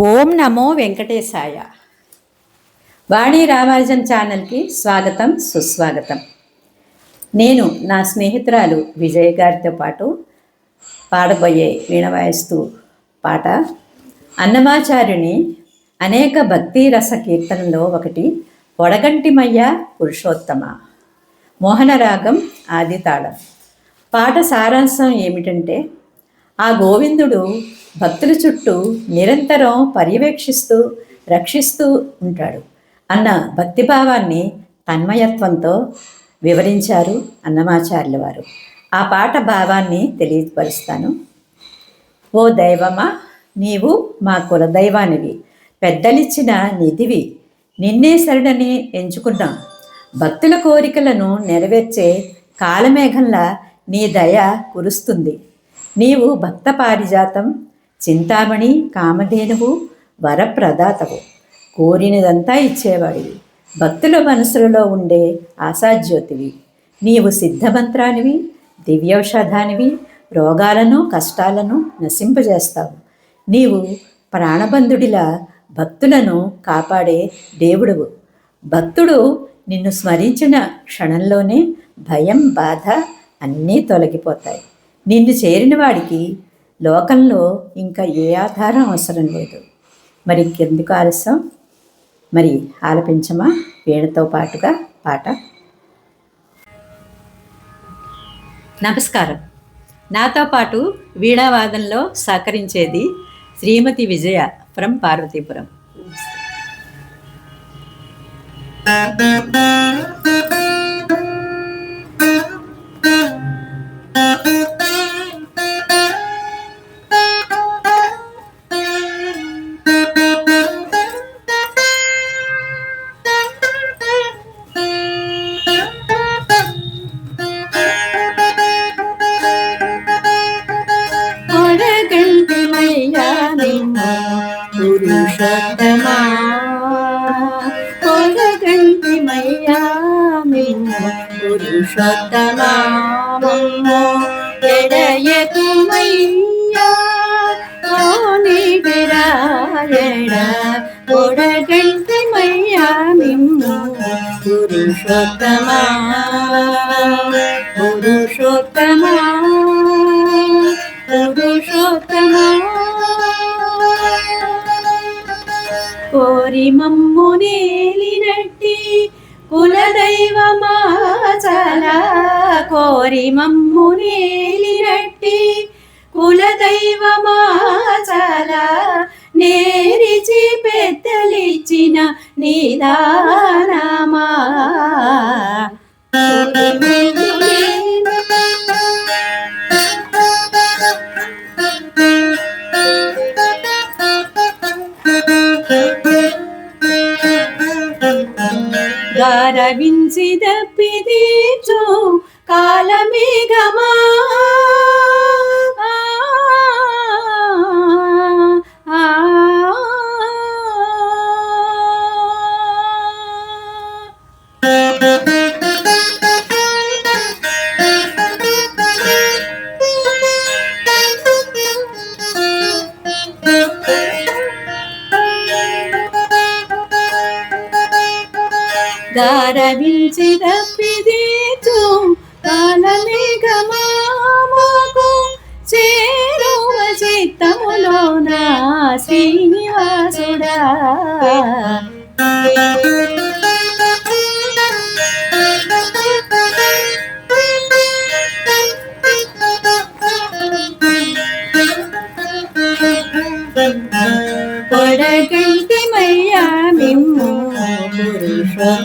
ఓం నమో వెంకటేశాయ. వాణి రామానుజన్ ఛానల్కి స్వాగతం సుస్వాగతం. నేను నా స్నేహితురాలు విజయ్ గారితో పాటు పాడబోయే వీణ వాయిస్తూ పాట అన్నమాచార్యుని అనేక భక్తి రస కీర్తనలో ఒకటి వడగంటిమయ్య పురుషోత్తమ మోహనరాగం ఆదితాళం. పాట సారాంశం ఏమిటంటే ఆ గోవిందుడు భక్తుల చుట్టూ నిరంతరం పర్యవేక్షిస్తూ రక్షిస్తూ ఉంటాడు అన్న భక్తిభావాన్ని తన్మయత్వంతో వివరించారు అన్నమాచార్యుల వారు. ఆ పాట భావాన్ని తెలియపరుస్తాను. ఓ దైవమా నీవు మా కులదైవానివి. పెద్దలిచ్చిన నిధివి. నిన్నే శరణని ఎంచుకున్నాం. భక్తుల కోరికలను నెరవేర్చే కాలమేఘంలా నీ దయ కురుస్తుంది. నీవు భక్త పారిజాతం చింతామణి కామధేనువు వరప్రదాతవు. కోరినదంతా ఇచ్చేవాడివి. భక్తుల మనసులలో ఉండే ఆశాజ్యోతివి. నీవు సిద్ధమంత్రానివి దివ్యౌషధానివి రోగాలను కష్టాలను నశింపజేస్తావు. నీవు ప్రాణబంధుడిలా భక్తులను కాపాడే దేవుడువు. భక్తుడు నిన్ను స్మరించిన క్షణంలోనే భయం బాధ అన్నీ తొలగిపోతాయి. నిన్ను చేరిన వాడికి లోకంలో ఇంకా ఏ ఆధారం అవసరం లేదు. మరి ఇంకెందుకు ఆలస్యం. మరి ఆలపించమా? వీణతో పాటుగా పాట. నమస్కారం. నాతో పాటు వీణావాదంలో సహకరించేది శ్రీమతి విజయ ఫ్రమ్ పార్వతీపురం. కొడగంటిమయ్యా నిన్ను పురుషోత్తమా మమ్మో ఎడయకుమయ్యా ఓనిడిరాయడ కొడగంటిమయ్యా నిన్ను పురుషోత్తమా పురుషోత్తమా పురుషోత్తమా కోరి మమ్ము నేలినట్టి కులదైవమా కోరి మమ్ము నేలినట్టి కులదైవమాచల నేరిచి పెద్దలిచ్చిన నీదా గారవించి దప్పిదీచు కాలమేఘమా గారవించి కాలమేఘమాకు చేరువ చిత్తములోన శ్రీనివాసుడా.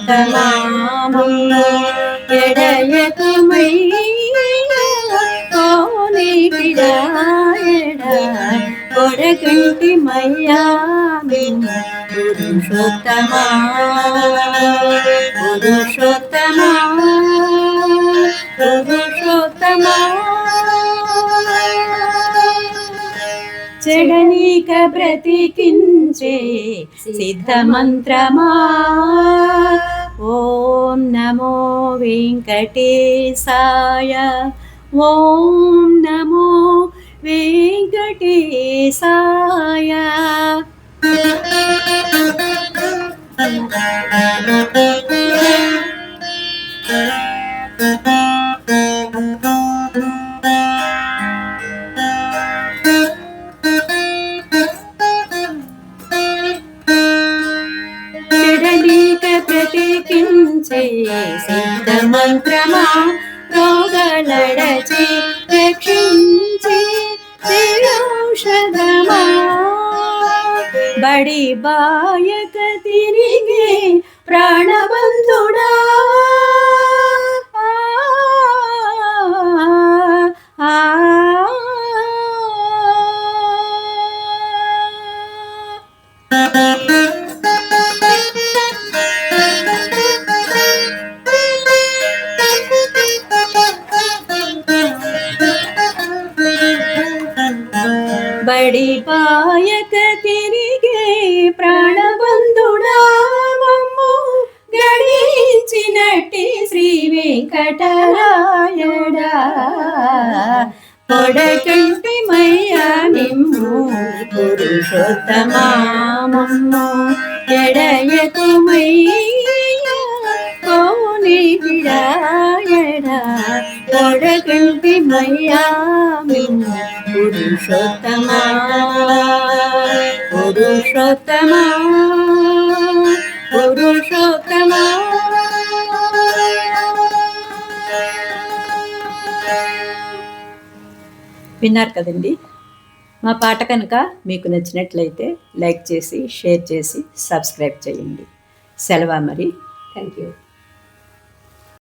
கலாபுல்லோ எடையதுமை தோனி கொடகிண்டி மையாமின் புருஷோத்தமா చెడనీక బ్రతికించే సిద్ధమంత్రమా? ఓం నమో వెంకటేశాయ. ఓం నమో వెంకటేశాయ సిద్ధ మంత్రమా? రోగలడచి రక్షించి ఔషధమా బడి బాయక తిరిగే ప్రాణబంధుడా పొడకంటి మయ్యా నిమ్ము పురుషోత్తమామమ్ము ఎడయకు మయ్యా కోనికిడాయడా పొడకంటి మయ్యా నిమ్ము పురుషోత్తమా పురుషోత్తమా పురుషోత్తమా విన్నారు కదండి. మా పాట కనుక మీకు నచ్చినట్లయితే లైక్ చేసి షేర్ చేసి సబ్స్క్రైబ్ చేయండి. సెలవా మరి. Thank you